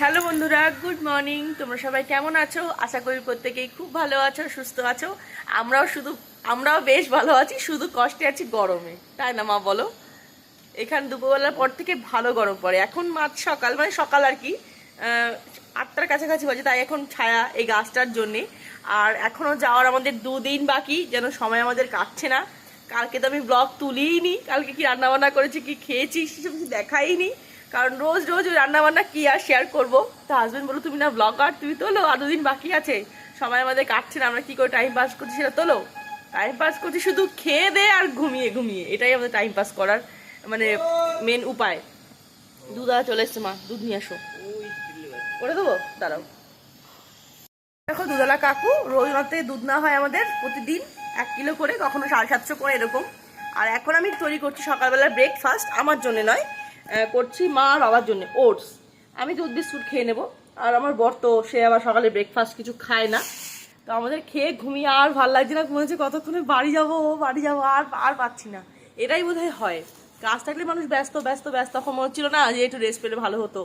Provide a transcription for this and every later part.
Hello বন্ধুরা, good morning. তোমরা সবাই কেমন আছো? আশা করি প্রত্যেকেই খুব ভালো আছো, সুস্থ আছো। আমরাও শুধু, আমরাও বেশ ভালো আছি, শুধু কষ্টে আছি গরমে। তাই না মা, বলো? এখান দুপুরবেলার পর থেকে ভালো গরম পড়ে। এখন মাত্র সকাল মানে সকাল আর কি আটটার কাছাকাছি বাজে তাই এখন ছায়া এই গাছটার জন্যে। আর এখনও যাওয়ার আমাদের দুদিন বাকি, যেন সময় আমাদের কাটছে না। কালকে তো আমি ব্লগ তুলিই নি কালকে কি রান্নাবান্না করেছি, কি খেয়েছি, সেসব কিছু দেখাই নি কারণ রোজ রোজ ওই রান্না বান্না কি আর শেয়ার করব? তো হাজবেন্ড বলো তুমি না ব্লগার তুমি তোলো, আর দুদিন বাকি আছে। সময় আমাদের কাটছে না, আমরা কি করে টাইম পাস করছি সেটা তোলো। টাইম পাস করছি শুধু খেয়ে দে আর ঘুমিয়ে ঘুমিয়ে। এটাই আমাদের টাইম পাস করার মানে মেন উপায়। দুধ আর চলে এসছে, মা, দুধ নিয়ে আসো। করে দেবো? দাঁড়াও। দেখো দুধওয়ালা কাকু, রোজ রাতে দুধ না হয় আমাদের প্রতিদিন এক কিলো করে, কখনো সাড়ে সাতশো করে এরকম। আর এখন আমি তৈরি করছি সকালবেলা ব্রেকফাস্ট আমার জন্য নয়। করছি মা আর বাবার জন্য, ওটস। আমি দুধ বিস্কুট খেয়ে নেব। আর আমার বর তো, সে আবার সকালে ব্রেকফাস্ট কিছু খায় না। তো আমাদের খেয়ে ঘুমিয়ে আর ভালো লাগছে না, মনে কতক্ষণে বাড়ি যাব বাড়ি যাব, আর আর পাচ্ছি না। এটাই বোধ হয়। কাজ থাকলে মানুষ ব্যস্ত ব্যস্ত ব্যস্ত। তখন মনে হচ্ছিল না যে একটু রেস্ট পেলে ভালো হতো।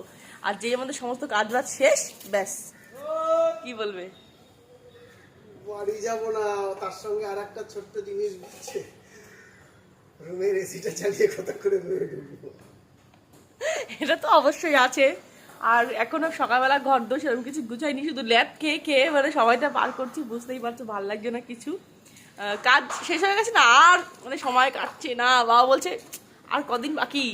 আর যে আমাদের সমস্ত কাজ বাজ শেষ, ব্যাস। কি বলবে? বাড়ি যাব না, তার সঙ্গে আর একটা ছোট্ট জিনিস বলছে রুমের এসিটা চালিয়ে কতক্ষণে এটা তো অবশ্যই আছে। আর এখনও সকালবেলা ঘর দোষ সেরকম কিছু গুছাইনি, শুধু ল্যাব খেয়ে খেয়ে মানে সময়টা পার করছি, বুঝতেই পারছ ভালো লাগছে না কিছু। কাজ শেষ হয়ে গেছে না, আর মানে সময় কাটছে না। বাবা বলছে, আর কদিন বাকি?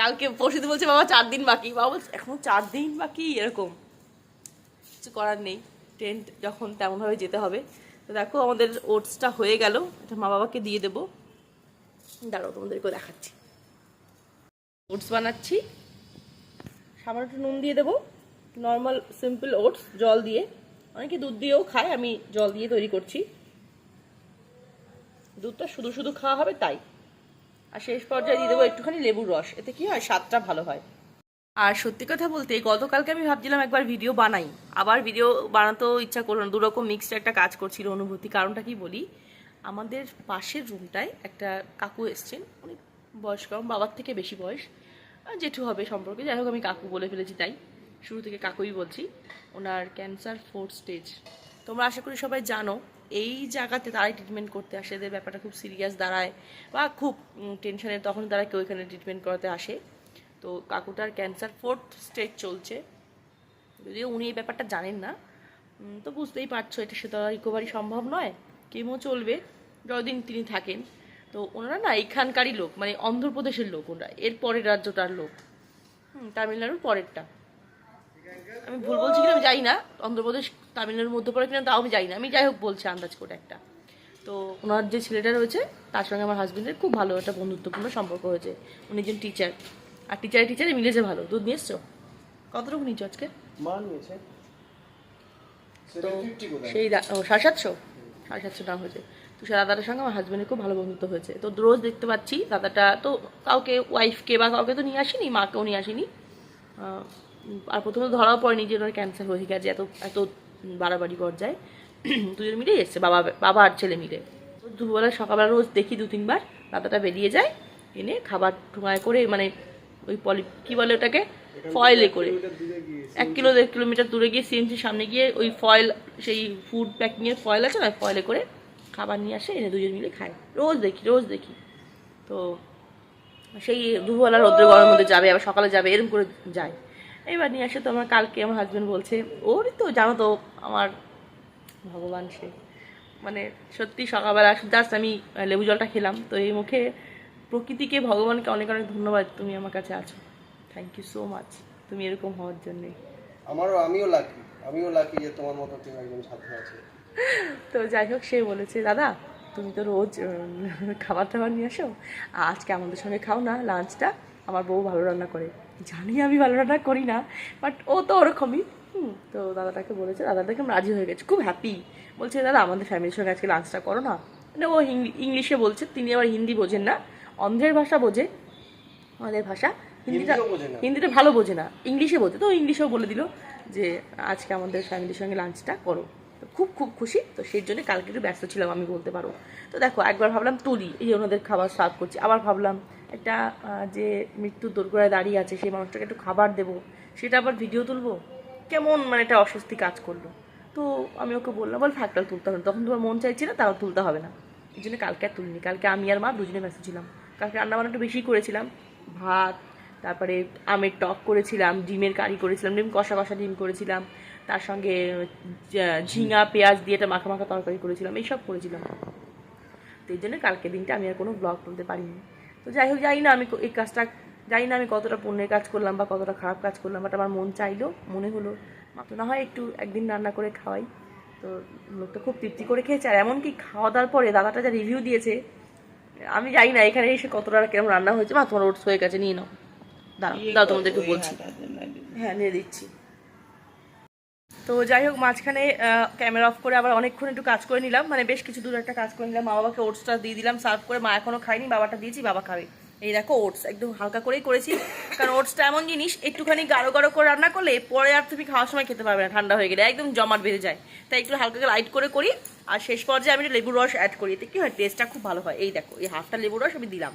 কালকে পরশুদিন বলছে, বাবা, চার দিন বাকি। বাবা বলছে, এখনও চার দিন বাকি? এরকম। কিছু করার নেই। ট্রেন যখন তেমনভাবে যেতে হবে। তো দেখো আমাদের ওটসটা হয়ে গেল। এটা মা বাবাকে দিয়ে দেবো। দাঁড়াও তোমাদেরকেও দেখাচ্ছি। ওটস বানাচ্ছি। সামান্য একটু নুন দিয়ে দেবো। নর্মাল, সিম্পল ওটস, জল দিয়ে। অনেকে দুধ দিয়েও খায়, আমি জল দিয়ে তৈরি করছি। দুধটা শুধু শুধু খাওয়া হবে তাই। আর শেষ পর্যায়ে দিয়ে দেবো একটুখানি লেবুর রস। এতে কি হয়? স্বাদটা ভালো হয়। আর সত্যি কথা বলতে, গতকালকে আমি ভাবছিলাম একবার ভিডিও বানাই। আবার ভিডিও বানাতেও ইচ্ছা করল দুরকম মিক্সড একটা কাজ করছিল অনুভূতি। কারণটা কি বলি? আমাদের পাশের রুমটায় একটা কাকু এসছেন। অনেক বয়স কম বাবার থেকে বেশি বয়স। জেঠু হবে সম্পর্কে। যাই হোক, আমি কাকু বলে ফেলেছি তাই। শুরু থেকে কাকুই বলছি। ওনার ক্যান্সার ফোর্থ স্টেজ তোমরা আশা করি সবাই জানো, এই জায়গাতে তারাই ট্রিটমেন্ট করতে আসে। এদের ব্যাপারটা খুব সিরিয়াস দাঁড়ায় বা খুব টেনশনের তখন তারা কেউ এখানে ট্রিটমেন্ট করাতে আসে। তো কাকুটার ক্যান্সার ফোর্থ স্টেজ চলছে। যদিও উনি এই ব্যাপারটা জানেন না তো বুঝতেই পারছ, এটা সে তো রিকভারি সম্ভব নয়। কেমো চলবে, যতদিন তিনি থাকেন। তো ওনারা না এখানকারই লোক মানে অন্ধ্রপ্রদেশের লোক ওনারা। এর পরের রাজ্যটার লোক। তামিলনাড়ুর পরেরটা। আমি ভুল বলছি কিনা আমি জানি না। অন্ধ্রপ্রদেশ তামিলনাড়ুর মধ্যে পড়ে কিনা তাও আমি জানি না। আমি যাই হোক বলছি আন্দাজ করে একটা। তো ওনার যে ছেলেটা রয়েছে তার সঙ্গে আমার হাজবেন্ডের খুব ভালো একটা বন্ধুত্বপূর্ণ সম্পর্ক হয়েছে। উনি একজন টিচার আর টিচারে টিচারে মিলেছে ভালো। দুধ নিয়ে এসছো? কতটুকু নিচ্ছ আজকে? সেই সাড়ে সাতশো? সাড়ে সাতশো দাম হয়েছে। তো সে দাদাটার সঙ্গে আমার হাজবেন্ডের খুব ভালো বন্ধুত্ব হয়েছে। তো রোজ দেখতে পাচ্ছি দাদাটা তো কাউকে ওয়াইফকে বা কাউকে তো নিয়ে আসিনি মাকেও নিয়ে আসিনি। আর প্রথমে ধরাও পড়েনি যে ওনার ক্যান্সার হয়ে গেছে এত এত বাড়াবাড়ি পর্যায়ে। দুজন মিলেই এসছে বাবা বাবা আর ছেলে মিলে। তো দুপুরবেলা সকালবেলা রোজ দেখি দু তিনবার দাদাটা বেরিয়ে যায় এনে খাবার ঠোঙায় করে মানে ওই পলি কী বলে ওটাকে? ফয়েলে করে। এক কিলো দেড় কিলোমিটার দূরে গিয়ে সিএনসির সামনে গিয়ে ওই ফয়েল সেই ফুড প্যাকিংয়ের ফয়েল আছে না ফয়েলে করে খাবার নিয়ে আসে এনে দুজন মিলে খায়। রোজ দেখি রোজ দেখি। তো সেই দুপুরবেলা রৌদ্র গরমের মধ্যে যাবে, আবার সকালে যাবে এরকম করে যায়। এবার নিয়ে আসে তো আমার কালকে আমার হাজব্যান্ড বলছে, ওরই তো, জানো তো, আমার ভগবান সে। মানে সত্যি সকালবেলা জাস্ট আমি লেবু জলটা খেলাম, তো এই মুখে প্রকৃতিকে, ভগবানকে অনেক অনেক ধন্যবাদ তুমি আমার কাছে আছো। থ্যাংক ইউ সো মাচ তুমি এরকম হওয়ার জন্যে। আমারও, আমিও লাকি আমিও লাকি যে তোমার মতো তুমি একজন সাথে আছে। তো যাই হোক সে বলেছে দাদা তুমি তো রোজ খাবার টাবার নিয়ে আসো। আজকে আমাদের সঙ্গে খাও না লাঞ্চটা আমার বউ ভালো রান্না করে। জানি আমি ভালো রান্না করি না বাট ও তো ওরকমই। তো দাদাটাকে বলেছে দাদা দেখে আমি রাজি হয়ে গেছি খুব হ্যাপি বলছে দাদা আমাদের ফ্যামিলির সঙ্গে আজকে লাঞ্চটা করো না। মানে ও ইংলিশে বলছে তিনি আবার হিন্দি বোঝেন না অন্ধ্রের ভাষা বোঝে। আমাদের ভাষা হিন্দিটা হিন্দিটা ভালো বোঝে না ইংলিশে বোঝে। তো ইংলিশেও বলে দিল যে আজকে আমাদের ফ্যামিলির সঙ্গে লাঞ্চটা করো। তো খুব খুব খুশি। তো সেই জন্য কালকে একটু ব্যস্ত ছিলাম, আমি বলতে পারো তো দেখো, একবার ভাবলাম তুলি, এই ওনাদের খাবার সার্ভ করছি। আবার ভাবলাম একটা যে মৃত্যুর দোরগোড়ায় দাঁড়িয়ে আছে, সেই মানুষটাকে একটু খাবার দেবো। সেটা আবার ভিডিও তুলবো? কেমন মানে একটা অস্বস্তি কাজ করল। তো আমি ওকে বললাম, বল থাকটাল তুলতে হবে। তখন তোমার মন চাইছে না, তাও তুলতে হবে না। এই জন্য কালকে আর তুলিনি। কালকে আমি আর মা দুজনে ব্যস্ত ছিলাম। কালকে রান্না বান্না একটু বেশি করেছিলাম। ভাত তারপরে আমের টক করেছিলাম, ডিমের কারি করেছিলাম, ডিম কষা কষা ডিম করেছিলাম, তার সঙ্গে ঝিঙা, পেঁয়াজ দিয়ে একটা মাখা মাখা তরকারি করেছিলাম, এইসব করেছিলাম। তো এই জন্য কালকে দিনটা আমি আর কোনো ব্লগ তুলতে পারিনি। তো যাই হোক, জানি না আমি এই কাজটা, জানি না আমি কতটা পুণ্যের কাজ করলাম বা কতটা খারাপ কাজ করলাম বাট আমার মন চাইলো, মনে হলো মাত্র না হয় একটু একদিন রান্না করে খাওয়াই। তো লোকটা খুব তৃপ্তি করে খেয়েছে, আর এমনকি খাওয়া দাওয়ার পরে দাদাটা যা রিভিউ দিয়েছে, আমি জানি না এখানে এসে কতটা কেমন রান্না হয়েছে, মা তোমার ওটস হয়ে গেছে, নিয়ে নাও। দাঁড়াও দাঁড়াও তোমাদেরকে বলছি। হ্যাঁ নিয়ে দিচ্ছি। তো যাই হোক মাঝখানে ক্যামেরা অফ করে আবার অনেকক্ষণ একটু কাজ করে নিলাম। মানে বেশ কিছু দূর একটা কাজ করে নিলাম। মা বাবাকে ওটসটা দিয়ে দিলাম সার্ভ করে। মা এখনও খায়নি বাবাটা দিয়েছি বাবা খাবে। এই দেখো ওটস একদম হালকা করেই করেছি। কারণ ওটসটা এমন জিনিস একটুখানি গাঢ় গাঢ় করে রান্না করলে পরে আর তুমি খাওয়ার সময় খেতে পারবে না ঠান্ডা হয়ে গেলে। একদম জমাট বেঁধে যায়। তাই একটু হালকা লাইট করে করি। আর শেষ পর্যায়ে আমি একটু লেবুর রস অ্যাড করি। এতে কি হয় টেস্টটা খুব ভালো হয়। এই দেখো এই হাফটা লেবুর রস আমি দিলাম।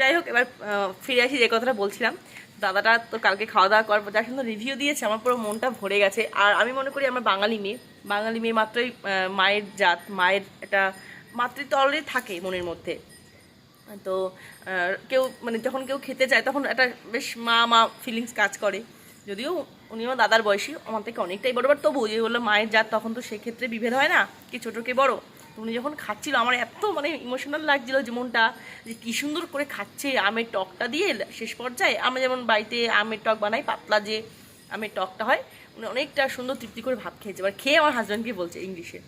যাই হোক, এবার ফিরে আসি যে কথাটা বলছিলাম। দাদাটা তো কালকে খাওয়া দাওয়া করার পর যা সুন্দর রিভিউ দিয়েছে, আমার পুরো মনটা ভরে গেছে। আর আমি মনে করি আমার বাঙালি মেয়ে বাঙালি মেয়ে মাত্রই মায়ের জাত, মায়ের একটা মাতৃত্ব অলরেডি থাকে মনের মধ্যে। তো কেউ মানে যখন কেউ খেতে চায়, তখন একটা বেশ মা মা ফিলিংস কাজ করে। যদিও উনি আমার দাদার বয়সী, আমার থেকে অনেকটাই বড় বাট তবু যে বলল মায়ের জাত, তখন তো সেক্ষেত্রে বিভেদ হয় না, কি ছোটো, কে বড়। উনি যখন খাচ্ছিল, আমার এত মানে ইমোশনাল লাগছিল যে মনটা, যে কী সুন্দর করে খাচ্ছে আমের টকটা দিয়ে শেষ পর্যায়ে আমরা যেমন বাড়িতে আমের টক বানাই, পাতলা যে আমের টকটা হয়, উনি অনেকটা সুন্দর তৃপ্তি করে ভাত খেয়েছে। এবার খেয়ে আমার হাজব্যান্ডকে বলছে ইংলিশে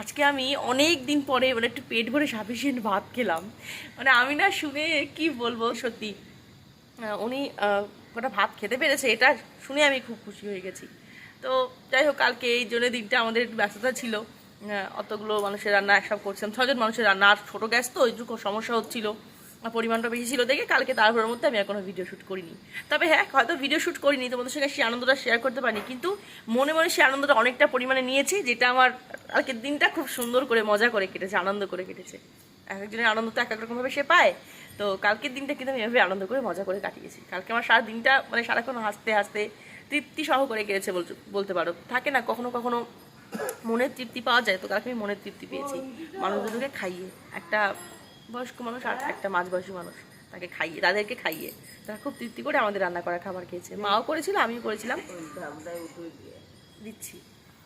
আজকে আমি অনেক দিন পরে মানে একটু পেট ভরে সাফিসিয়েন্ট ভাত খেলাম। মানে আমি না শুনে কি বলব সত্যি উনি কটা ভাত খেতে পেরেছে, এটা শুনে আমি খুব খুশি হয়ে গেছি। তো যাই হোক, কালকে এই জন্য দিনটা আমাদের ব্যস্ততা ছিল। অতগুলো মানুষের রান্না একসব করছিলাম। ছজন মানুষের রান্না, আর ছোটো গ্যাস তো একটু সমস্যা হচ্ছিল। পরিমাণটা বেশি ছিল দেখে কালকে তারপরের মধ্যে আমি কোনো ভিডিও শ্যুট করিনি। তবে হ্যাঁ হয়তো ভিডিও শ্যুট করিনি, তোমাদের সঙ্গে সেই আনন্দটা শেয়ার করতে পারিনি, কিন্তু মনে মনে সেই আনন্দটা অনেকটা পরিমাণে নিয়েছি, যেটা আমার কালকের দিনটা খুব সুন্দর করে, মজা করে কেটেছে, আনন্দ করে কেটেছে। এক একজনের আনন্দ তো এক এক রকমভাবে সে পায়, তো কালকের দিনটা কিন্তু আমি এভাবে আনন্দ করে, মজা করে কাটিয়েছি। কালকে আমার সারা দিনটা মানে সারাক্ষণ হাসতে হাসতে তৃপ্তি সহ করে কেটেছে বলতে পারো। থাকে না, কখনো কখনো মনের তৃপ্তি পাওয়া যায়। তো কালকে আমি মনের তৃপ্তি পেয়েছি। মানুষ দুটোকে খাইয়ে একটা বয়স্ক মানুষ আর একটা মাঝবয়সী মানুষ তাকে খাইয়ে তাদেরকে খাইয়ে তারা খুব তৃপ্তি করে আমাদের রান্না করা খাবার খেয়েছে। মাও করেছিল আমিও করেছিলাম। দিচ্ছি।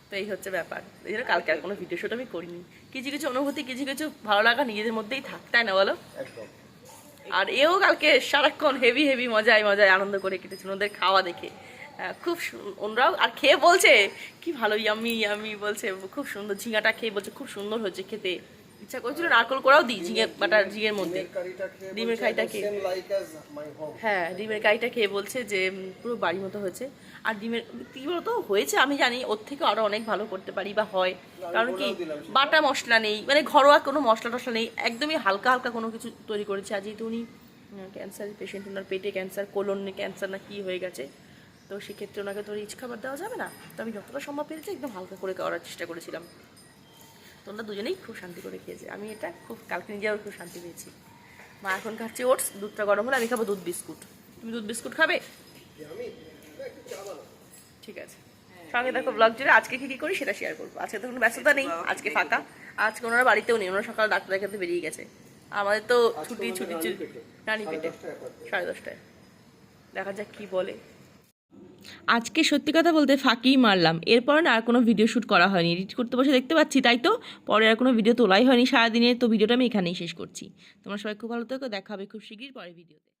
তো এই হচ্ছে ব্যাপার। এই জন্য কালকে আর কোনো ভিডিও শুট আমি করিনি। কিছু কিছু অনুভূতি কিছু কিছু ভালো লাগা নিজেদের মধ্যেই থাক তাই না বলো? আর এও কালকে সারাক্ষণ হেভি হেভি মজায় মজায় আনন্দ করে কেটেছিল ওদের খাওয়া দেখে। খুব ওনরাও আর খেয়ে বলছে কি ভালো ইয়ামি ইয়ামি বলছে খুব সুন্দর ঝিঙাটা খেয়ে বলছে খুব সুন্দর হচ্ছে খেতে। ইচ্ছা করছিল নারকল করাও দিই ঝিঙে বাটা ঝিঙের মধ্যে। ডিমের কারিটা খেয়ে হ্যাঁ ডিমের কারিটা খেয়ে বলছে যে পুরো বাড়ির মতো হয়েছে। আর ডিমের কি বলতো হয়েছে আমি জানি ওর থেকে আরও অনেক ভালো করতে পারি বা হয়। কারণ কি বাটা মশলা নেই মানে ঘরোয়া কোনো মশলা টশলা নেই একদমই হালকা হালকা কোনো কিছু তৈরি করেছে। আর যেহেতু উনি ক্যান্সার পেশেন্ট ওনার পেটে ক্যান্সার কোলন ক্যান্সার না কি হয়ে গেছে তো সেক্ষেত্রে ওনাকে তো রিচ খাবার দেওয়া যাবে না। তো আমি যতটা সম্ভব পেরেছি একদম হালকা করে করার চেষ্টা করেছিলাম। তোমরা দুজনেই খুব শান্তি করে খেয়েছে। আমি এটা খুব, কালকে নিজেও খুব শান্তি পেয়েছি। মা এখন খাচ্ছে ওটস, দুধটা গরম হলে আমি খাব দুধ বিস্কুট। তুমি দুধ বিস্কুট খাবে? ঠিক আছে। সঙ্গে দেখো ব্লগ জুড়ে। আজকে কি কি করি সেটা শেয়ার করব। আজকে তো কোনো ব্যস্ততা নেই, আজকে ফাঁকা। আজকে ওনারা বাড়িতেও নেই, ওনারা সকাল ডাক্তার দেখাতে বেরিয়ে গেছে। আমাদের তো ছুটি ছুটি রানী পেটে। সাড়ে দশটায়। দেখা যাক কি বলে। আজকে সত্যি কথা বলতে ফাঁকিই মারলাম। এরপর না আর কোনো ভিডিও শ্যুট করা হয়নি। এডিট করতে বসে দেখতে পাচ্ছি, তাই তো? পরে আর কোনো ভিডিও তোলাই হয়নি সারাদিনের তো ভিডিওটা আমি এখানেই শেষ করছি। তোমার সবাই খুব ভালো থেকো। দেখা হবে খুব শিগগির পরে ভিডিওতে